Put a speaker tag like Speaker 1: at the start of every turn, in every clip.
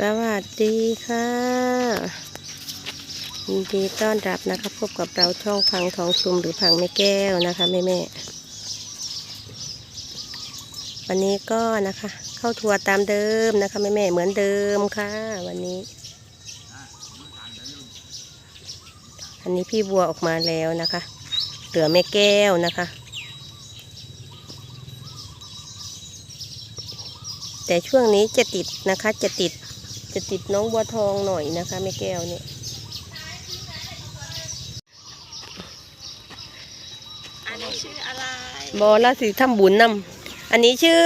Speaker 1: สวัสดีค่ะยินดีต้อนรับนะคะพบกับเราช่องพังทองชุมหรือพังแม่แก้วนะคะแม่แม่วันนี้ก็นะคะ เข้าทัวร์ตามเดิมนะคะแม่แม่เหมือนเดิมค่ะ วันนี้ อันนี้พี่บัวออกมาแล้วนะคะ เหลือแม่แก้วนะคะแต่ช่วงนี้จะติดนะคะจะติด จะติดน้องบัวทองหน่อยนะคะแม่แก้วเนี่ย
Speaker 2: อันนี้ชื่ออะไร
Speaker 1: บอละสิทำบุญนำอันนี้ชื่อ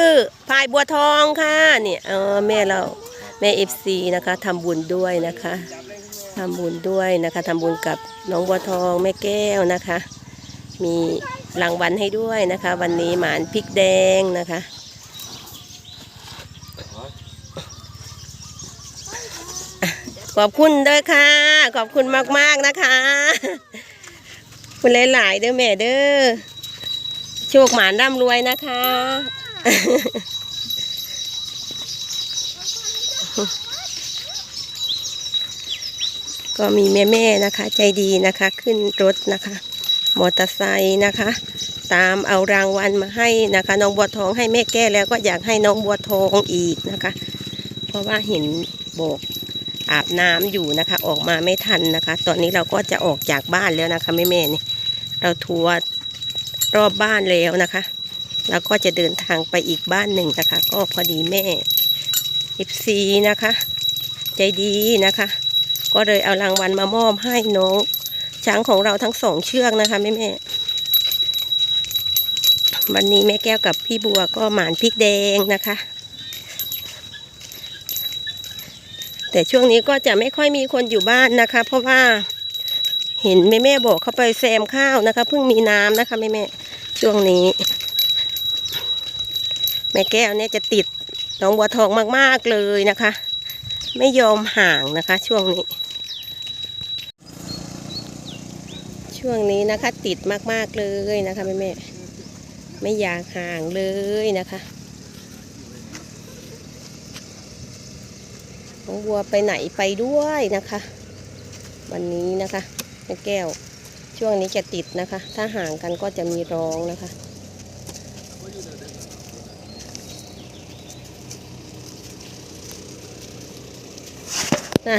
Speaker 1: พายบัวทองค่ะเนี่ยเออแม่เราแม่เอฟซีนะคะทำบุญด้วยนะคะทำบุญด้วยนะคะทำบุญกับน้องบัวทองแม่แก้วนะคะ มีรางวัลให้ด้วยนะคะ วันนี้หมานพริกแดงนะคะ ขอบคุณด้วยค่ะ ขอบคุณมากๆนะคะคุณหลายๆเด้อแม่เด้อโชคหมานร่ำรวยนะคะ ก็มีแม่ๆนะคะ ใจดีนะคะ ขึ้นรถนะคะ มอเตอร์ไซค์นะคะ ตามเอารางวัลมาให้นะคะ น้องบัวทองให้แม่แก้แล้วก็อยากให้น้องบัวทองอีกนะคะ เพราะว่าเห็นโบก อาบน้ำอยู่นะคะ ออกมาไม่ทันนะคะ ตอนนี้เราก็จะออกจากบ้านแล้วนะคะแม่ๆนี่เราทัวร์รอบบ้านแล้วนะคะแล้วก็จะเดินทางไปอีกบ้านหนึ่งนะคะ ก็พอดีแม่เอฟซีนะคะ ใจดีนะคะ ก็เลยเอารางวัลมามอบให้น้องช้างของเราทั้งสองเชือกนะคะแม่แม่วันนี้แม่แก้วกับพี่บัวก็หมานพริกแดงนะคะ แต่ช่วงนี้ก็จะไม่ค่อยมีคนอยู่บ้านนะคะ เพราะว่าเห็นแม่แม่บอกเขาไปแซมข้าวนะคะเพิ่งมีน้ำนะคะแม่แม่ช่วงนี้ แม่แก้วเนี่ยจะติดน้องบัวทองมากๆเลยนะคะ ไม่ยอมห่างนะคะ ช่วงนี้ ช่วงนี้นะคะ ติดมากๆเลยนะคะแม่แม่ไม่อยากห่างเลยนะคะ น้องบัวไปไหนไปด้วยนะคะ วันนี้นะคะแม่แก้วช่วงนี้จะติดนะคะ ถ้าห่างกันก็จะมีร้องนะคะอะ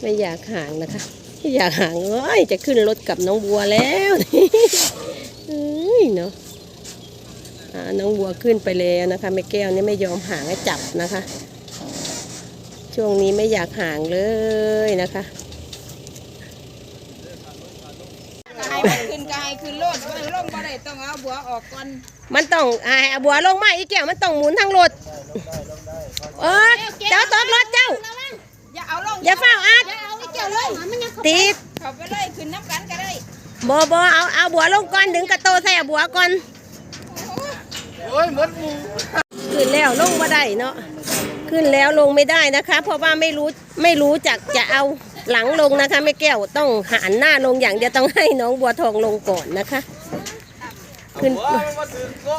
Speaker 1: ไม่อยากห่างนะคะไม่อยากห่างเอ้ยจะขึ้นรถกับน้องบัวแล้วเอ้ยเนาะน้องบัวขึ้นไปแล้วนะคะแม่แก้วนี่ไม่ยอมห่างให้จับนะคะ ช่วงนี้ไม่อยากห่างเลยนะคะ
Speaker 2: กายมันขึ้นกายขึ้นโลดมันลงบ่ได้ต้องเอาบัวออกก่อน
Speaker 1: มันต้องอ่าเอาบัวลงมาอีกแก้วมันต้องหมุนทางรถเออเจ้าตกรถเจ้า
Speaker 2: อย่าเอาลง
Speaker 1: อย่าเฝ้าอัด
Speaker 2: อย่าเอาไอ้เจ้าลงมันยัง
Speaker 1: ติด
Speaker 2: เข้าไปเลยขึ้นน้ำกันก็ได้
Speaker 1: บอบอเอาเอาบัวลงก่อนดึงกระโตใส่เอาบัวก่อน
Speaker 3: โอ้ยหมดหมู
Speaker 1: ขึ้นแล้วลงมาได้เนาะ ขึ้นแล้วลงไม่ได้นะคะ เพราะว่าไม่รู้ไม่รู้จักจะเอาหลังลงนะคะไม่แก้วต้องหันหน้าลงอย่างเดียวต้องให้น้องบัวทองลงก่อนนะคะขึ้น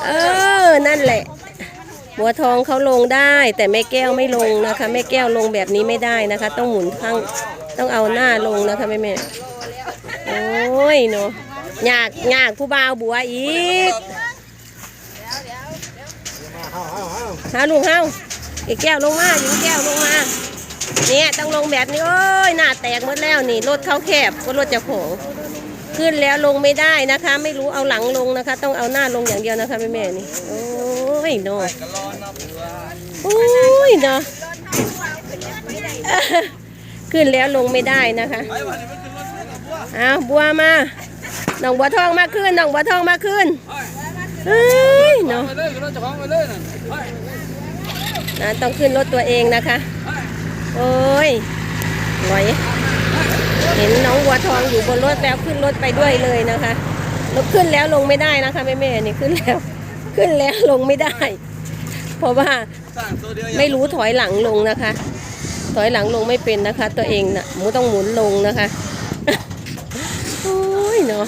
Speaker 1: เออนั่นแหละ บัวทองเขาลงได้ แต่แม่แก้วไม่ลงนะคะแม่แก้วลงแบบนี้ไม่ได้นะคะ ต้องหมุนข้างต้องเอาหน้าลงนะคะแม่แม่โอ้ยเนาะยากยากผู้บ่าวบัวอีกหาลุงเฮา อีกแก้วลงมาหญิงแก้วลงมา เนี่ยต้องลงแบบนี้โอ้ยหน้าแตกหมดแล้วนี่รถเขาแคบก็รถจะของขึ้นแล้วลงไม่ได้นะคะ ไม่รู้เอาหลังลงนะคะ ต้องเอาหน้าลงอย่างเดียวนะคะแม่แม่นี่โอ้ยเนาะโอ้ยเนาะขึ้นแล้วลงไม่ได้นะคะ
Speaker 3: อ้วันนี้มันขึ้นรถเลยกับบัว
Speaker 1: เอาบัวมาน้องบัวทองมาขึ้นน้องบัวทองมาขึ้นเฮ้ยเนาะ
Speaker 3: นะ
Speaker 1: ต้องขึ้นรถตัวเองนะคะ โอ้ยหน่อยเห็นน้องวัวทองอยู่บนรถแล้วขึ้นรถไปด้วยเลยนะคะรถขึ้นแล้วลงไม่ได้นะคะแม่แม่นี่ขึ้นแล้ว ขึ้นแล้วลงไม่ได้ เพราะว่าไม่รู้ถอยหลังลงนะคะ ถอยหลังลงไม่เป็นนะคะ ตัวเองนะ่ะหมูต้องหมุนลงนะคะโอ้ยเนาะ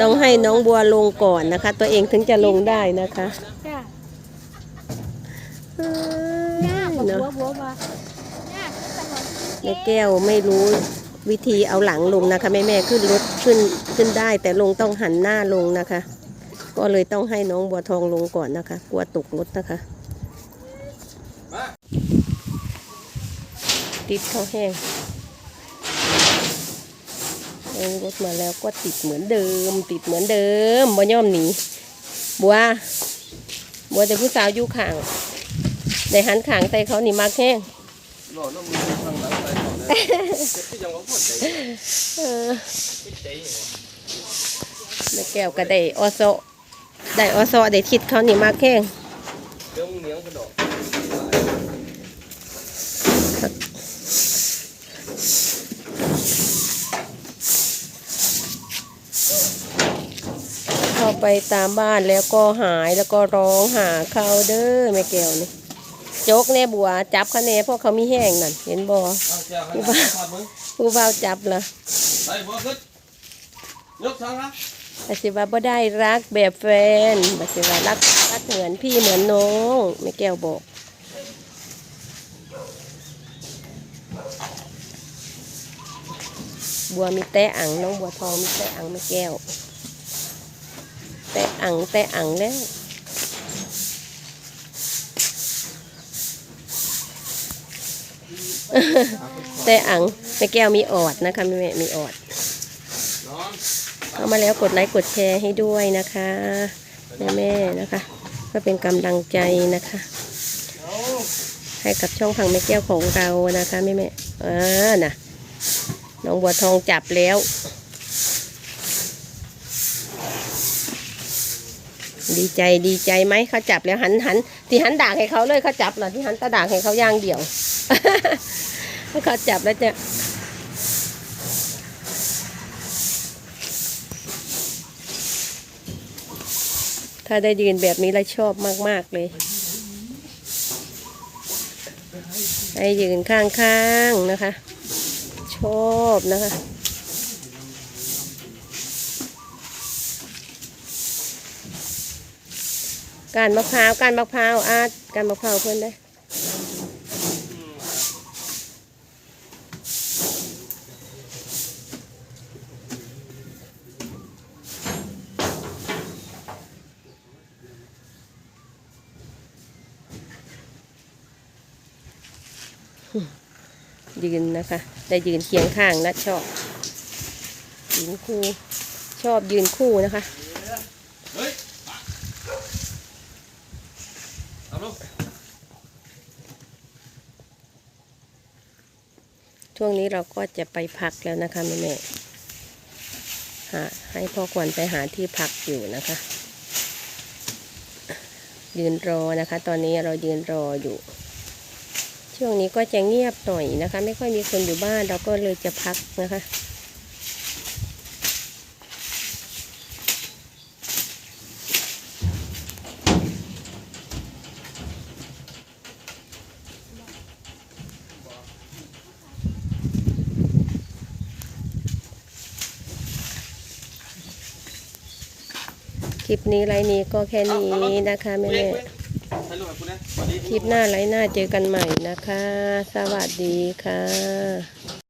Speaker 1: ต้องให้น้องบัวลงก่อนนะคะ ตัวเองถึงจะลงได้นะคะเอเนาะ
Speaker 2: บัวบัวว่า
Speaker 1: แม่แก้วไม่รู้วิธีเอาหลังลงนะคะแม่แม่ขึ้นรถขึ้นขึ้นได้ แต่ลงต้องหันหน้าลงนะคะ ก็เลยต้องให้น้องบัวทองลงก่อนนะคะ กลัวตกรถนะคะ
Speaker 3: มา
Speaker 1: ติดเข้าแห้ง ลงรถมาแล้วก็ติดเหมือนเดิม ติดเหมือนเดิมบ่ย่อมหนีบัวบัวแต่ผู้สาวอยู่ข้างได้หันข้างใส่เขานี่มากแห้ง
Speaker 3: หล่อน้ำมือทางหลังใส่ก่อนนะที่ยังว่าปวดใจ
Speaker 1: เออแม่แก้วก็ได้ออโซได้ออโซได้ทิศเขานี่มากแห้ง
Speaker 3: เดี๋ยวมึงเหนียวกระดอก
Speaker 1: ไปตามบ้านแล้วก็หายแล้วก็ร้องหาเขาเด้อแม่แก้วนี่โจกแน่บัวจับเขาแน่เพราะเขามีแห้งนั่นเห็นบ่
Speaker 3: เอาเจ้าให้มาทอดมึง
Speaker 1: ผู้บ่าวจับละ
Speaker 3: ไปบัวขึ้นยกทางนะ
Speaker 1: อาสิว่าบ่ได้รักแบบแฟนอาสิว่ารักรักเหมือนพี่เหมือนน้องแม่แก้วบอกบัวมีแต่อังน้องบัวทองมีแต่อังแม่แก้ว แต่อังแต่อังแล้วแต่อังแม่แก้วมีออดนะคะแม่แม่มีออดเข้ามาแล้วกดไลค์กดแชร์ให้ด้วยนะคะแม่แม่นะคะก็เป็นกำลังใจนะคะ ให้กับช่องพังแม่แก้วของเรานะคะแม่แม่อ่าน่ะน้องบัวทองจับแล้ว ดีใจดีใจไหมเขาจับแล้วหันหันที่หันด่างให้เขาเลยเขาจับเหรอที่หันตาด่างให้เขาย่างเดี่ยวถ้เขาจับแล้วจะถ้าได้ยืนแบบนี้แล้วชอบมาก ๆ เลยให้ยืนข้าง ๆ นะคะ ชอบนะคะ การมะพร้าวการมะพร้าวอาการมะพร้าวเพื่อนได้ยืนนะคะ ได้ยืนเคียงข้างนะชอบยืนคู่ ชอบยืนคู่นะคะ
Speaker 3: เฮ้ยเอาลูก
Speaker 1: ช่วงนี้เราก็จะไปพักแล้วนะคะแม่แม่หาให้พ่อควรไปหาที่พักอยู่นะคะ ยืนรอนะคะ ตอนนี้เรายืนรออยู่ ช่วงนี้ก็จะเงียบหน่อยนะคะ ไม่ค่อยมีคนอยู่บ้านเราก็เลยจะพักนะคะ คลิปนี้ไลน์นี้ก็แค่นี้นะคะแม่
Speaker 3: เว้
Speaker 1: แม่
Speaker 3: ยเว้ยให้ลูกให้คุณนะสวัสดี
Speaker 1: คลิปหน้าไลน์หน้าเจอกันใหม่นะคะ สวัสดีค่ะ